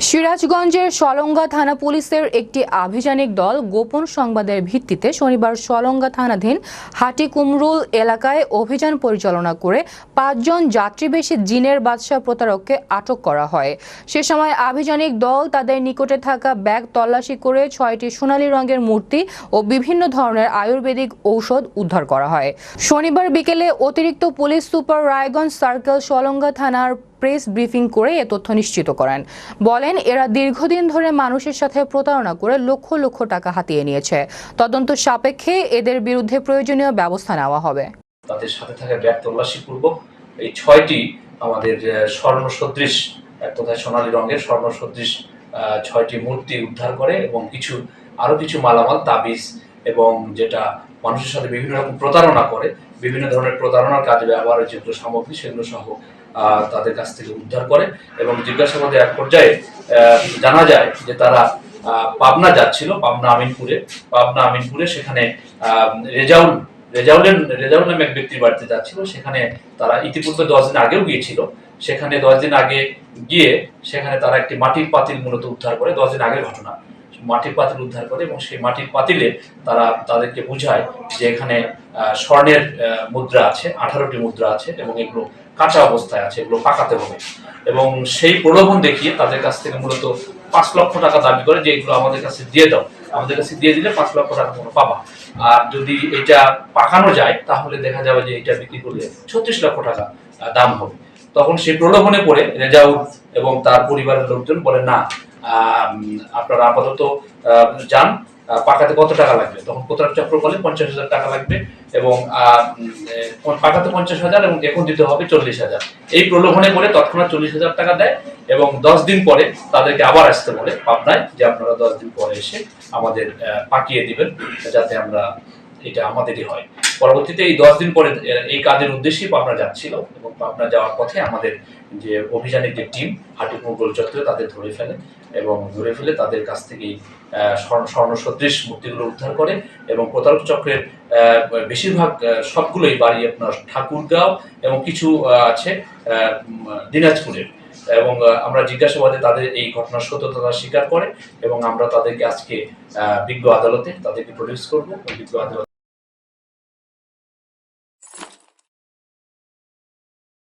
সিরাজগঞ্জের সলঙ্গা থানা পুলিশের একটি আভিযানিক দল গোপন সংবাদের ভিত্তিতে শনিবার সলঙ্গা থানাধীন হাটিকুমরুল এলাকায় অভিযান পরিচালনা করে পাঁচজন যাত্রীবেশী জিনের বাদশাহ প্রতারককে আটক করা হয়। সে সময় আভিযানিক দল তাদের নিকটে থাকা ব্যাগ তল্লাশি করে ছয়টি সোনালী রঙের মূর্তি ও বিভিন্ন ধরনের আয়ুর্বেদিক ঔষধ উদ্ধার করা হয়। শনিবার বিকেলে অতিরিক্ত police super Raiganj circle Salanga থানার প্রেস ব্রিফিং করে এ তথ্য নিশ্চিত করেন। বলেন, এরা দীর্ঘদিন ধরে মানুষের সাথে প্রতারণা করে লক্ষ লক্ষ টাকা হাতিয়ে নিয়েছে। তদন্ত সাপেক্ষে এদের বিরুদ্ধে প্রয়োজনীয় ব্যবস্থা নেওয়া হবে। তাদের সাথে থাকা ব্যাগ তল্লাশি পূর্বক এই ছয়টি আমাদের স্বর্ণ সদৃশ কথায় সোনালী রঙের স্বর্ণ সদৃশ ছয়টি মূর্তি উদ্ধার করে এবং কিছু, আরও কিছু মালামাল, তাবিজ এবং যেটা মানুষের সাথে বিভিন্ন রকম প্রতারণা করে, বিভিন্ন ধরনের প্রতারণার কাজে ব্যবহারের যেগুলো সামগ্রী সেগুলো সহ তাদের কাছ থেকে উদ্ধার করে এবং জিজ্ঞাসাবাদে এক পর্যায়ে জানা যায় যে তারা পাবনা যাচ্ছিল, পাবনা আমিনপুরে। পাবনা আমিনপুরে সেখানে রেজাউল, রেজাউলের, রেজাউল নামে এক ব্যক্তির বাড়িতে যাচ্ছিল। সেখানে তারা ইতিপূর্বে দশ দিন আগেও গিয়েছিল। সেখানে দশ দিন আগে গিয়ে সেখানে তারা একটি মাটির পাতিল মূলত উদ্ধার করে। দশ দিন আগের ঘটনা। মাটির পাতিল উদ্ধার করে এবং সেই মাটির পাতিলে তারা তাদেরকে বুঝায় যে এখানে স্বর্ণের মুদ্রা আছে, আঠারোটি মুদ্রা আছে এবং এগুলো কাঁচা অবস্থায় আছে, এগুলো পাকাতে হবে। এবং সেই প্রলোভন দেখিয়ে তাদের কাছ থেকে মূলত পাঁচ লক্ষ টাকা দাবি করে যে এগুলো আমাদের কাছে দিয়ে দাও। আমাদের কাছে দিয়ে দিলে পাঁচ লক্ষ টাকা তোমরা পাবা। আর যদি এটা পাকানো যায়, তাহলে দেখা যাবে যে এটা বিক্রি করলে ছত্রিশ লক্ষ টাকা দাম হবে। তখন সেই প্রলোভনে পড়ে রেজাউল এবং তার পরিবারের লোকজন বলে, না আপনারা আপাতত যান পাকাতে কত টাকা লাগবে? তখন প্রতারক চক্র বলে পঞ্চাশ হাজার টাকা লাগবে এবং পাকাতে পঞ্চাশ হাজার এবং এখন দিতে হবে চল্লিশ হাজার। এই প্রলোভনে বলে তৎক্ষণাৎ চল্লিশ হাজার টাকা দেয় এবং দশ দিন পরে তাদেরকে আবার আসতে বলে পাবনায় যে আপনারা দশ দিন পরে এসে আমাদের পাকিয়ে দিবেন যাতে আমরা এটা আমাদেরই হয়। পরবর্তীতে এই দশ দিন পরে এই কাজের উদ্দেশ্যেই পাবনা যাচ্ছিল এবং পাবনা যাওয়ার পথে আমাদের যে অভিযানের যে টিম হাটিপুর চত্বরে তাদের ধরে ফেলে এবং ধরে ফেলে তাদের কাছ থেকেই স্বর্ণ সদৃশ মূর্তিগুলো উদ্ধার করে এবং প্রতারক চক্রের বেশিরভাগ সবগুলোই বাড়ি আপনার ঠাকুরগাঁও এবং কিছু আছে দিনাজপুরের। এবং আমরা জিজ্ঞাসাবাদে তাদের এই ঘটনার সত্যতা স্বীকার করে এবং আমরা তাদেরকে আজকে বিজ্ঞ আদালতে তাদেরকে প্রডিউস করব। বিজ্ঞ আদালত